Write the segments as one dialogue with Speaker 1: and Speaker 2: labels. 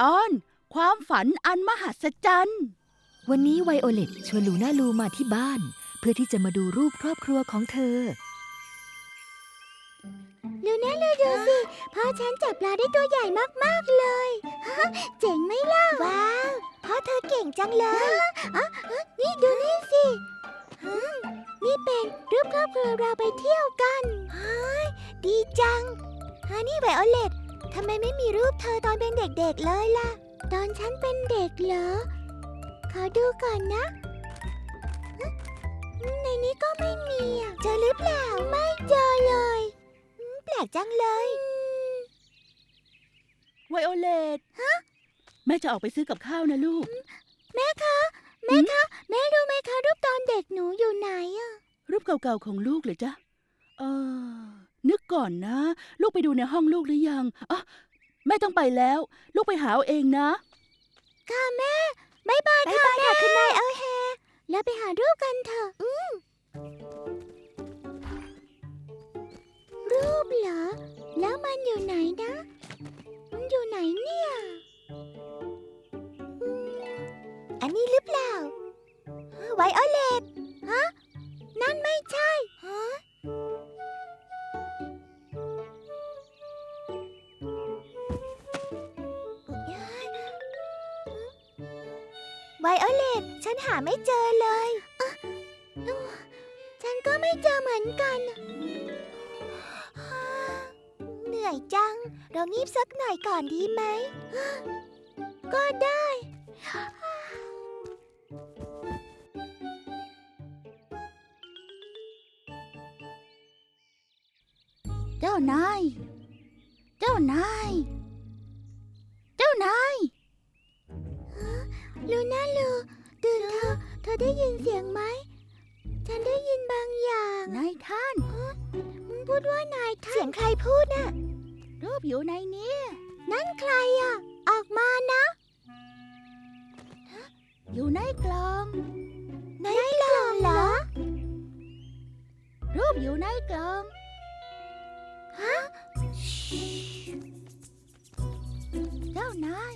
Speaker 1: ตอนความฝันอันมหัศจรรย์
Speaker 2: วันนี้ไวโอเลตชวนลูน่าลูมาที่บ้าน เพื่อที่จะมาดูรูปครอบครัวของเธอ
Speaker 3: ลูน่าลูดูสิพ่อฉันจับปลาได้ตัวใหญ่มากๆเลยฮะเจ๋งไหมล่ะ ว้าวพ่อเธอเก่งจังเลยอ๋อนี่ดูนี่สิฮะนี่เป็นรูปครอบครัวเราไปเที่ยวกันเฮ้ยดีจังฮะนี่ไวโอเลต ทำไมไม่มีรูปเธอตอนเป็นเด็กๆเลยล่ะ ตอนฉันเป็นเด็กเหรอ ขอดูก่อนนะฮะในนี้ก็ไม่มีอะเจอหรือเปล่า ไม่เจอเลยแปลกจังเลย
Speaker 1: ไวโอเลตฮะ แม่จะออกไปซื้อกับข้าวนะลูก
Speaker 3: แม่คะ แม่คะ แม่รู้ไหมคะรูปตอนเด็กหนูอยู่ไหนอะ
Speaker 1: รูปเก่าๆของลูกเหรอจ๊ะ เออ นึกก่อนนะ ลูกไปดูในห้องลูกหรือยังอะแม่ต้องไปแล้ว ลูกไปหาเอาเองนะ
Speaker 3: ค่ะแม่บายบายค่ะแม่คุณนายเอลแฮแล้วไปหารูปกันเถอะอืมรูปเหรอ แล้วมันอยู่ไหนนะ มันอยู่ไหนเนี่ยอืมอันนี้หรือเปล่า ไวโอเลตฮะ นั่นไม่ใช่ ไม่เจอเลยฉันก็ไม่เจอเหมือนกันเหนื่อยจัง เรางีบสักหน่อยก่อนดีไหม ก็ได้
Speaker 1: เจ้านาย เจ้านาย เจ้านาย
Speaker 3: ลูน่าลู ได้ยินเสียงไหม ฉันได้ยินบางอย่าง
Speaker 1: นายท่าน
Speaker 3: มันพูดว่านายท่าน เสียงใครพูดน่ะ
Speaker 1: รูปอยู่ในนี้
Speaker 3: นั่นใครอะ ออกมานะ
Speaker 1: อยู่ในกล่อง
Speaker 3: ในกล่องเหรอ
Speaker 1: รูปอยู่ในกล่อง
Speaker 3: ฮะ
Speaker 1: เจ้านาย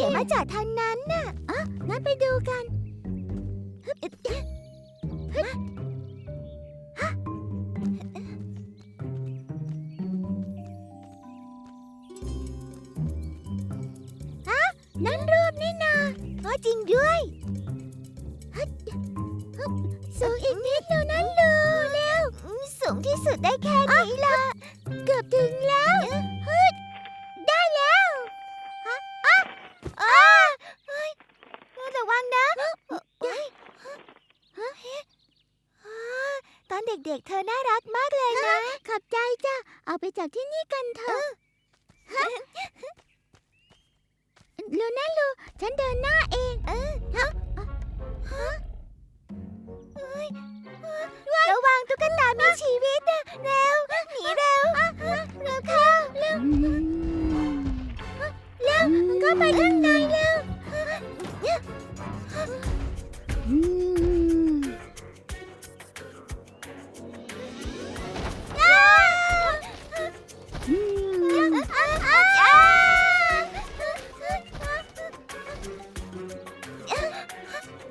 Speaker 1: สี
Speaker 3: ยงมาจากทางนั้นน่ะอะงั้นไปดูกันฮึบอึ๊บยะฮึบฮะฮะนั่นรูปนี่นาอ๋อจริงด้วยฮึบฮึบสูงอีกนิดเร็วนั้นลูเร็วสูงที่สุดได้แค่นี้ละ รักมากเลยนะ ขอบใจจ้ะ เอาไปจากที่นี่กันเถอะลูน่าลู ฉันเดินหน้าเอง เออฮะฮะระวังตุ๊กตามีชีวิตนะเร็ว หนีเร็ว เร็วเข้าเร็ว เร็วเข้าไปข้างในเร็ว
Speaker 1: อื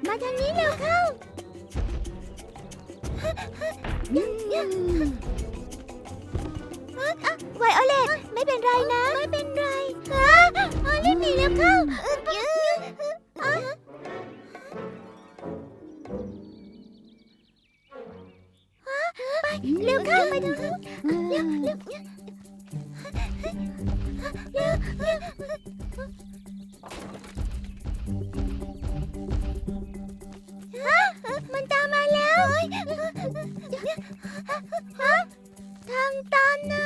Speaker 1: มา
Speaker 3: ทางนี้เร็วเข้า
Speaker 1: อืม
Speaker 3: ไวโอเลตไม่เป็นไรนะ ไม่เป็นไรอ๋อรีบหนีเร็วเข้า ตันน่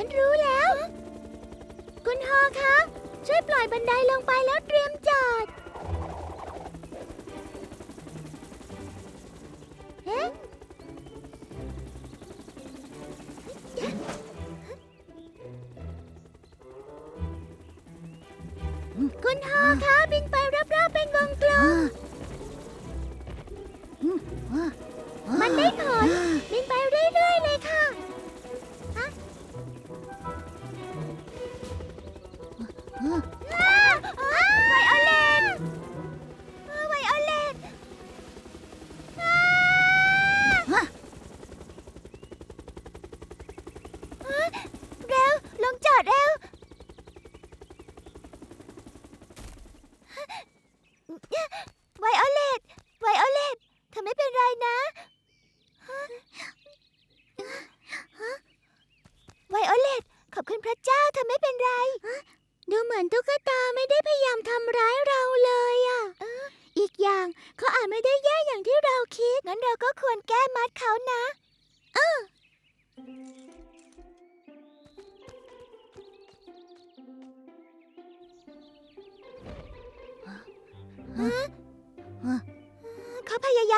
Speaker 3: ฉันรู้แล้ว คุณฮอคะ ช่วยปล่อยบันไดลงไปแล้วเตรียมจอด เอ๊ะ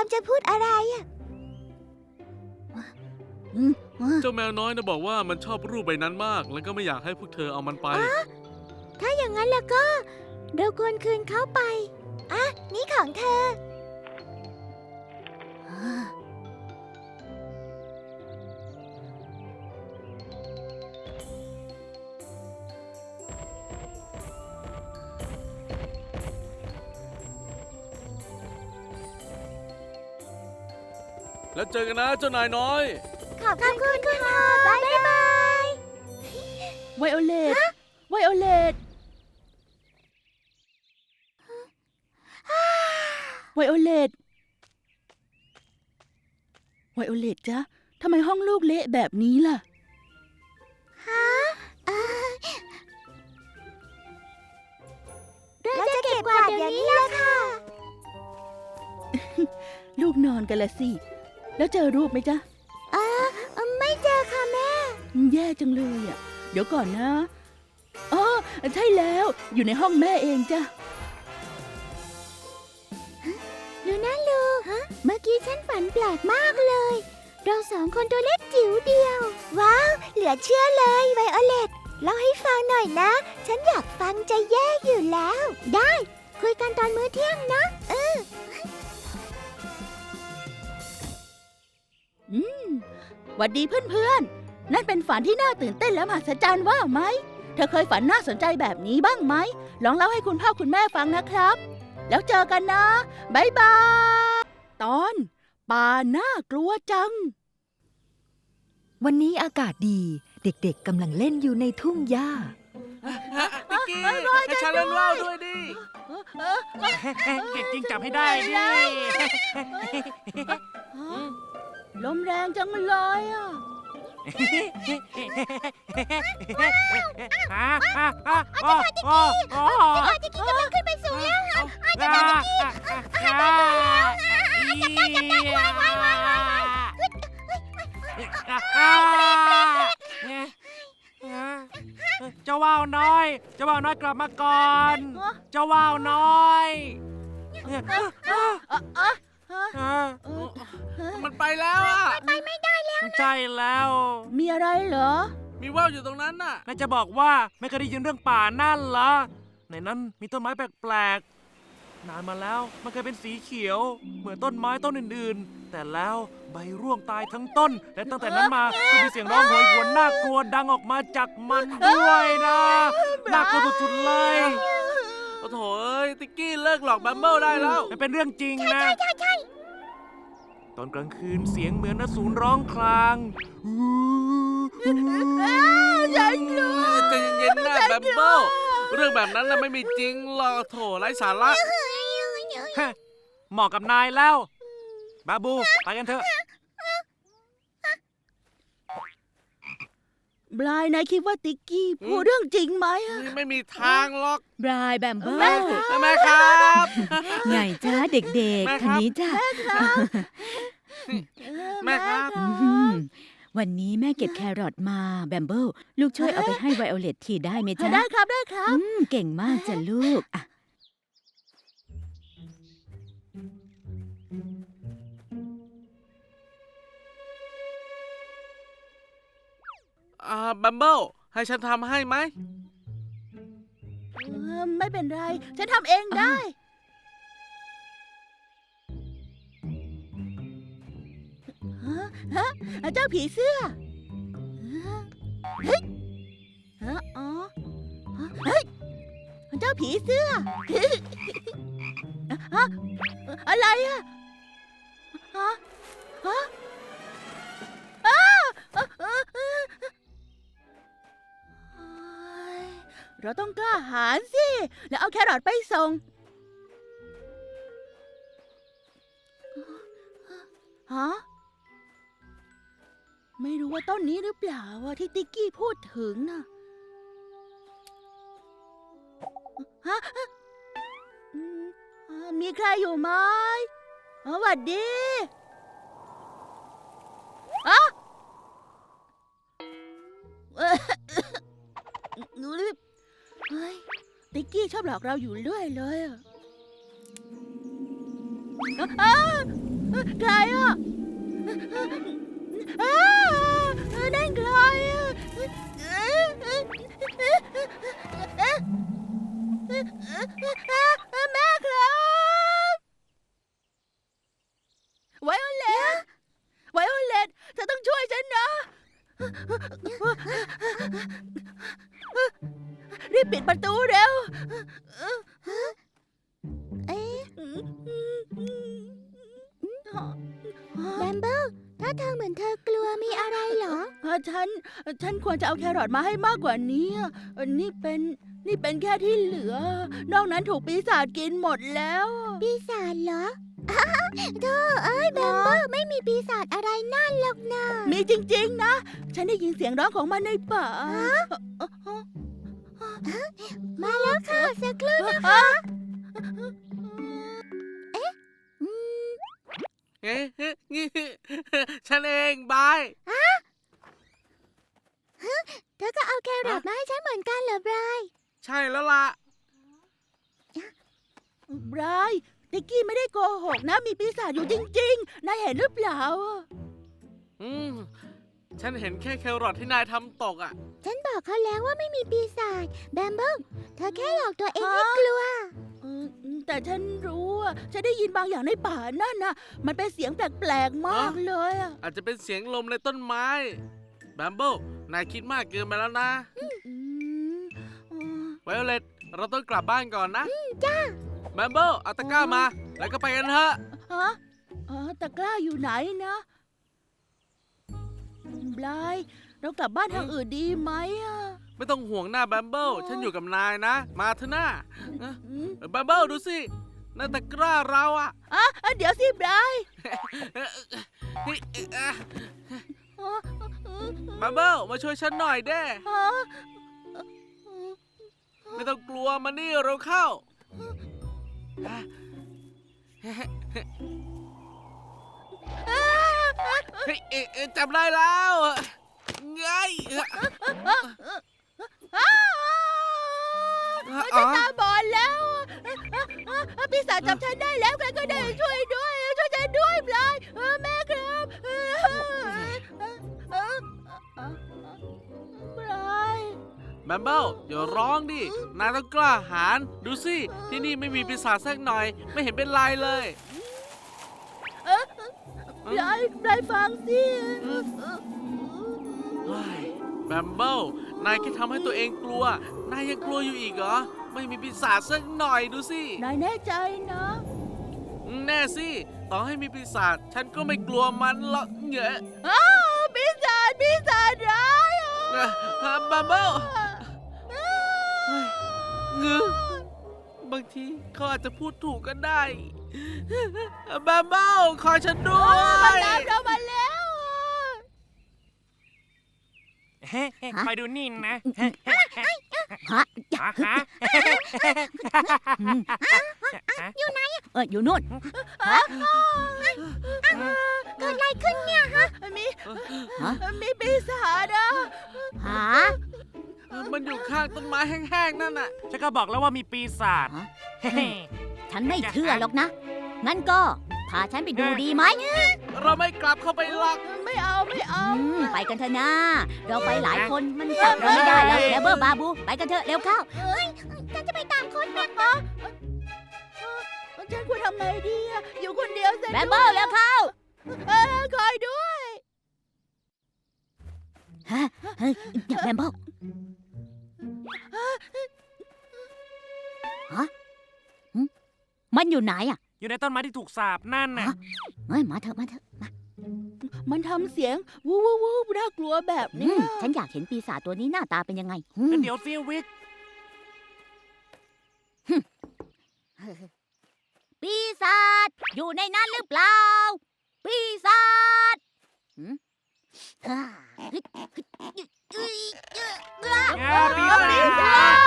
Speaker 3: าพยายามจะพูดอะไรอะ
Speaker 4: เจ้าแมวน้อยนะบอกว่ามันชอบรูปใบนั้นมาก แล้วก็ไม่อยากให้พวกเธอเอามันไป
Speaker 3: ถ้าอย่างนั้นแล้วก็ เราควรคืนเขาไป อะ นี่ของเธอ
Speaker 4: แล้วเจอกันนะเจ้านายน้อย
Speaker 3: ขอบคุณค่ะบ๊ายบาย
Speaker 1: ไวโอเลตไวโอเลตไวโอเลตไวโอเลตจ๊ะทำไมห้องลูกเละแบบนี้ล่ะ
Speaker 3: ฮะเราจะเก็บกวาดเดี๋ยวนี้ละค่ะ
Speaker 1: ลูกนอนกันละสิ แล้วเจอรูปไหมจ๊ะ
Speaker 3: อ่าไม่เจอค่ะแม่
Speaker 1: แย่จังเลยอะ เดี๋ยวก่อนนะอ๋อใช่แล้วอยู่ในห้องแม่เองจ้ะ
Speaker 3: ลูน่าลูเมื่อกี้ฉันฝันแปลกมากเลย เราสองคนตัวเล็กจิ๋วเดียว ว้าว เหลือเชื่อเลยไวโอเลตเล่าให้ฟังหน่อยนะ ฉันอยากฟังใจแย่อยู่แล้ว ได้ คุยกันตอนมื้อเที่ยงนะเออ
Speaker 1: อื วัดดีเพื่อนๆ นั่นเป็นฝันที่น่าตื่นเต้นและมหัศจรรย์ว่าไหม เธอเคยฝันน่าสนใจแบบนี้บ้างไหม ลองเล่าให้คุณพ่อคุณแม่ฟังนะครับ แล้วเจอกันนะบายบาย ตอนป่าน่ากลัวจัง
Speaker 2: วันนี้อากาศดี เด็กๆกำลังเล่นอยู่ในทุ่งหญ้า
Speaker 4: ติ๊กกี้ให้ฉันเล่นว่าวด้วยดิ
Speaker 5: เก่งจริงจับให้ได้ดิ
Speaker 1: ลมแรงจังเลยอะ
Speaker 5: ฮะฮะฮะโอ้โอ้โอ้
Speaker 3: อาจิกี้กำลังขึ้นไปสูงแล้วค่ะ
Speaker 5: อาจารย์จับได้จับได้จับได้วายวายวายวายเจ้าว่าวน้อย เจ้าว่าวน้อยกลับมาก่อน เจ้าว่าวน้อย
Speaker 1: อะอะ ฮะ
Speaker 5: ฮะ
Speaker 1: เออเออ
Speaker 4: มันไปแล้วอะ
Speaker 5: ใช่แล้ว
Speaker 1: มีอะไรเหรอ
Speaker 4: มีว่าวอยู่ตรงนั้นน่ะ
Speaker 5: นายจะบอกว่าไม่เคยได้ยินเรื่องป่านั่นเหรอ ในนั้นมีต้นไม้แปลกๆ นานมาแล้วมันเคยเป็นสีเขียว เหมือนต้นไม้ต้นอื่นๆ แต่แล้วใบร่วงตายทั้งต้น และตั้งแต่นั้นมาก็มีเสียงร้องโหยหวนน่ากลัวดังออกมาจากมันด้วยนะ น่ากลัวสุดๆเลย
Speaker 4: โอ้โถเอ้ยติ๊กกี้เลิกหลอกแบมเบิลได้แล้ว
Speaker 5: มันเป็นเรื่องจริงนะ
Speaker 3: ใช่ใช่
Speaker 5: ตอนกลางคืนเสียงเหมือนนสูนร้องคราง
Speaker 1: ฉันกลัว
Speaker 4: ใจเย็นๆนะแบมเบิลเรื่องแบบนั้นน่ะไม่มีจริงหรอกโถไร้สาระ
Speaker 5: ฮะเหมาะกับนายแล้ว บาบู ไปกันเถอะ
Speaker 1: บรายนายคิดว่าติ๊กกี้พูดเรื่องจริงไหมอะ
Speaker 4: นี่ไม่มีทางหรอก
Speaker 6: บรายแบมเบิล
Speaker 1: แม่ครับ
Speaker 4: แม่ครับ
Speaker 6: ไงจ้าเด็ก
Speaker 4: แม่
Speaker 6: ๆ
Speaker 4: ครั
Speaker 6: คัน
Speaker 4: บ
Speaker 6: นี้จ้า
Speaker 1: เออ
Speaker 4: แม่ครับ
Speaker 6: วันนี้แม่เก็บแครอทมาแบมเบิลลูกช่วยเอาไปให้ไวโอเลตทีได้ไหม
Speaker 1: ค่ะ
Speaker 6: จ๊ะ
Speaker 1: ได้ครับได้ครับ
Speaker 6: อืมเก่งมากจ้ะลูกอะ
Speaker 4: อ่าแบมเบิลให้ฉันทำให้ไหม
Speaker 1: เออไม่เป็นไร ฉันทำเองได้ ฮะฮะเจ้าผีเสื้อฮะเฮ้ยฮะอ๋อฮะเฮ้ยเจ้าผีเสื้อฮะอะไรอะ เราต้องกล้าหาญสิ แล้วเอาแครอทไปส่งฮะไม่รู้ว่าต้นนี้หรือเปล่าอะที่ติ๊กกี้พูดถึงนะฮะมีใครอยู่ไหมอ๋อหวัดดี เฮ้ยติ๊กกี้ชอบหลอกเราอยู่เรื่อยเลยอะอะอะใครอะอ้านั่นใครอะแม่ครับไวโอเลตไวโอเลตเธอต้องช่วยฉันนะ รีบ ปิดประตูเร็ว
Speaker 3: เอ๊ะแบมเบิลถ้าทางเหมือนเธอกลัวมีอะไรเหรอ
Speaker 1: ฉัน ฉันควรจะเอาแครอทมาให้มากกว่านี้ นี่เป็น นี่เป็นแค่ที่เหลือ นอกนั้นถูกปีศาจกินหมดแล้ว
Speaker 3: ปีศาจเหรอโธ่เอ้ยแบมเบิลไม่มีปีศาจอะไรนั่นหรอกนะ
Speaker 1: มีจริง ๆ นะ ฉันได้ยินเสียงร้องของมันในป่า
Speaker 3: มาแล้วค่ะสักครู่นะ
Speaker 1: ฮะ
Speaker 3: อืม
Speaker 4: เอ๊ะงี้ฉันเองบาย
Speaker 3: เธอก็เอาแครอทมาให้ฉันเหมือนกันเหรอบราย
Speaker 4: ใช่แล้วล่ะ
Speaker 1: บรายติกกี้ไม่ได้โกหกนะ มีปีศาจอยู่จริง ๆ นายเห็นหรือเปล่าอะ
Speaker 4: อืม ฉันเห็นแค่แครอทที่นายทำตกอะ
Speaker 3: ฉันบอกเขาแล้วว่าไม่มีปีศาจแบมเบิลเธอแค่หลอกตัวเองให้กลัว
Speaker 1: เออแต่ฉันรู้อะฉันได้ยินบางอย่างในป่านั่นนะมันเป็นเสียงแปลกๆมากเลยอะ
Speaker 4: อาจจะเป็นเสียงลมในต้นไม้แบมเบิลนายคิดมากเกินไปแล้วนะ
Speaker 1: อืมเออ
Speaker 4: ไวโอเลตเราต้องกลับบ้านก่อนนะ
Speaker 3: จ้า
Speaker 4: แบมเบิลเอาตะกร้ามา แล้วก็ไปกันเถอะ
Speaker 1: ฮะอ๋อตะกร้าอยู่ไหนนะ บลาย เรากลับบ้านทางอื่นดีไหมอะ
Speaker 4: ไม่ต้องห่วงหน้าแบมเบิลฉันอยู่กับนายนะ มาเถอะหน้า
Speaker 1: อืม
Speaker 4: แบมเบิลดูสินั่นตะกร้าเราอะ
Speaker 1: อะอะเดี๋ยวสิบลาย
Speaker 4: เฮ้ยเอ่อ
Speaker 1: อ๋ออืม
Speaker 4: แบมเบิลมาช่วยฉันหน่อยเด้
Speaker 1: ฮะ
Speaker 4: ไม่ต้องกลัวมานี่เราเข้า เฮ้ยเอ๊ะเอ๊ะจำได้แล้วไง
Speaker 1: อ้าวฉันตาบอดแล้วอะอะอะพี่สาวจับฉันได้แล้วใครก็ได้ช่วยด้วย ช่วยฉันด้วยบลายเออแม่ครับเออเออเออเออบลาย
Speaker 4: แบมเบิลอย่าร้องดินายต้องกล้าหาญดูสิ ที่นี่ไม่มีปีศาจสักหน่อย ไม่เห็นเป็นไรเลย
Speaker 1: เออ ปลายปลายฟังสิ
Speaker 4: เฮ้ยแบมเบิลนายแค่ทำให้ตัวเองกลัว นายยังกลัวอยู่อีกเหรอ ไม่มีปีศาจสักหน่อยดูสิ
Speaker 1: นายแน่ใจนะ
Speaker 4: แน่สิ ต่อให้มีปีศาจฉันก็ไม่กลัวมันหรอกเหงอะ
Speaker 1: อ้าวปีศาจปีศาจร้ายอะ
Speaker 4: เอ่อแบมเบิลเงือ บางทีเขาอาจจะพูดถูกก็ได้แบมเบิลคอยฉันด้ว
Speaker 1: มัน
Speaker 4: ย
Speaker 1: ตามเรามาแล้วอะ
Speaker 5: เฮ้คอยดูนี่นะเฮ้
Speaker 2: ฮะ
Speaker 5: ฮะฮะ
Speaker 6: เอออยู่นู่น
Speaker 3: เกิดอะไรขึ้นเนี่ยฮะ
Speaker 1: มี
Speaker 6: ฮะ
Speaker 1: มีปีศาจอะ
Speaker 3: หา
Speaker 4: มันอยู่ข้างต้นไม้แห้งๆนั่นน่ะ
Speaker 5: ฉันก็บอกแล้วว่ามีปีศาจ
Speaker 2: ฮะ
Speaker 5: เฮ้
Speaker 2: ฉันไม่เชื่อหรอกนะ งั้นก็ พาฉันไปดูดีไหม
Speaker 4: เราไม่กลับเข้าไปหรอก
Speaker 1: ไม่เอาไม่เอา
Speaker 2: อืมไปกันเถอะนะเราไปหลายคนมันจับเราไม่ได้แล้วแล้วเบอร์บาบู ไปกันเถอะเร็วเข้า
Speaker 3: ฉันจะไปตามคนแม่
Speaker 1: ฮะฉันควรทำไงดีอะอยู่คนเดียวเสร็จ
Speaker 2: แบมเบอร์เร็วเข้า
Speaker 1: เออคอยด้วย
Speaker 2: ฮะเฮ้ยแบมเบอร์ ฮะหึมันอยู่ไหนอะ
Speaker 5: อยู่ในต้นไม้ที่ถูกสาบนั่นน่ะ
Speaker 2: ฮะเฮ้ยมาเถอะมาเถอะมา
Speaker 1: มันทำเสียงวูบวูบวูบน่ากลัวแบบ
Speaker 2: อื
Speaker 1: เนี้
Speaker 2: ม
Speaker 1: ย
Speaker 2: ฉันอยากเห็นปีศาจตัวนี้หน้าตาเป็นยังไงอืม
Speaker 5: งั้นเดี๋ยวซีวิก
Speaker 2: ปีศาจอยู่ในนั้นหรือเปล่า ปีศาจหืมฮ่าฮึดฮึด ยึดยึดยึด
Speaker 5: อ่าปีศาจ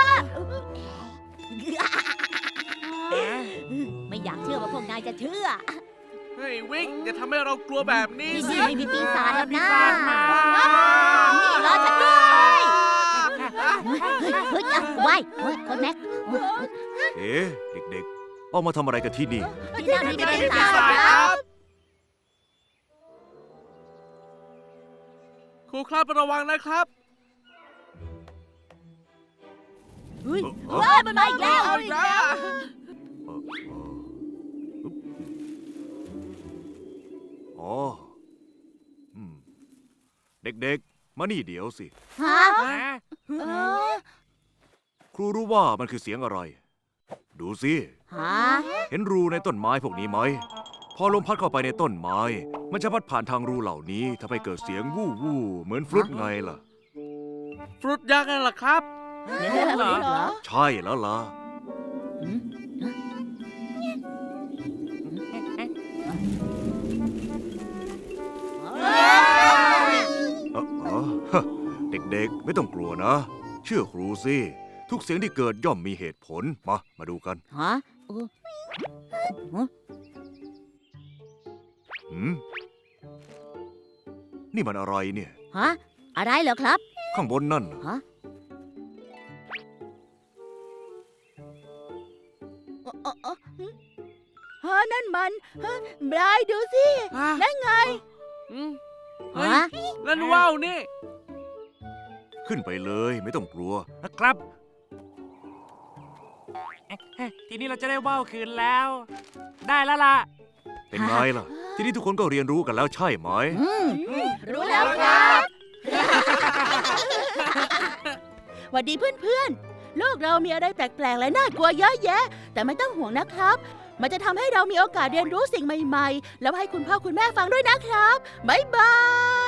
Speaker 2: ไม่อยากเชื่อว่าพวกนายจะเชื่อ
Speaker 4: เฮ้ยวิกอย่าทำให้เรากลัวแบบนี้
Speaker 2: ที่
Speaker 4: สิ
Speaker 2: นี่ไม่มีปีศาจหรอก
Speaker 5: ปี
Speaker 2: นะ
Speaker 5: ศาจมา
Speaker 2: นี่รอฉันด้วยเฮ้ยเฮ้ยเฮ้ยอะไว้เฮ้ยคนแม็ก
Speaker 7: เอ๊ะเด็กๆออกมาทำอะไรกันที่นี่
Speaker 2: ที่นั่นมีปีศาจ
Speaker 4: ปีศาจ
Speaker 2: ค
Speaker 4: ค
Speaker 2: รั
Speaker 4: รั
Speaker 2: บ
Speaker 4: รูครับระวังนะครับ
Speaker 1: เฮ้ย
Speaker 7: เอ้อ
Speaker 2: เฮ้ยมันมาอีกแล้ว
Speaker 4: เอาอีกแล้ว
Speaker 7: อ๋ออืมเด็กๆ มานี่เดี๋ยวสิ
Speaker 2: ฮะ
Speaker 5: ฮะ
Speaker 1: เออ
Speaker 7: ครูรู้ว่ามันคือเสียงอะไร ดูสิ
Speaker 2: ฮะ
Speaker 7: เห็นรูในต้นไม้พวกนี้ไหม พอลมพัดเข้าไปในต้นไม้ มันจะพัดผ่านทางรูเหล่านี้ทำให้เกิดเสียงวู่วู่เหมือนฟลุตไงล่ะ
Speaker 4: ฟรุตยักษ์นั่นแหละครับ
Speaker 5: เหรอ
Speaker 1: เหรอ
Speaker 7: ใช่แล้วล่ะ เออเออฮะเด็กๆ ไม่ต้องกลัวนะ เชื่อครูสิ ทุกเสียงที่เกิดย่อมมีเหตุผล มา มาดูกัน
Speaker 2: ฮะ
Speaker 7: หืมนี่มันอะไรเนี่ย
Speaker 2: ฮะ อะไรเหรอครับ
Speaker 7: ข้างบนนั่นน่ะ
Speaker 2: ฮะ
Speaker 1: เออเออเออหึฮะนั่นมันฮะบรายดูสิ
Speaker 4: ฮะ
Speaker 1: นั่นไง
Speaker 4: อืมเฮ้ย
Speaker 2: ฮะ
Speaker 4: นั่นว่าวนี่
Speaker 7: ขึ้นไปเลยไม่ต้องกลัว
Speaker 5: นะครับเอ๊ะเอ๊ะทีนี้เราจะได้ว่าวคืนแล้ว ได้แล้วล่ะ
Speaker 7: เป็นไงล่ะ ทีนี้ทุกคนก็เรียนรู้กันแล้วใช่ไห
Speaker 2: ม
Speaker 1: รู้แล้วครับหวัสดีเพื่อนๆ โลกเรามีอะไรแปลกๆ และน่ากลัวเยอะแยะ แต่ไม่ต้องห่วงนะครับ มันจะทำให้เรามีโอกาสเรียนรู้สิ่งใหม่ๆ แล้วให้คุณพ่อคุณแม่ฟังด้วยนะครับ บ๊ายบาย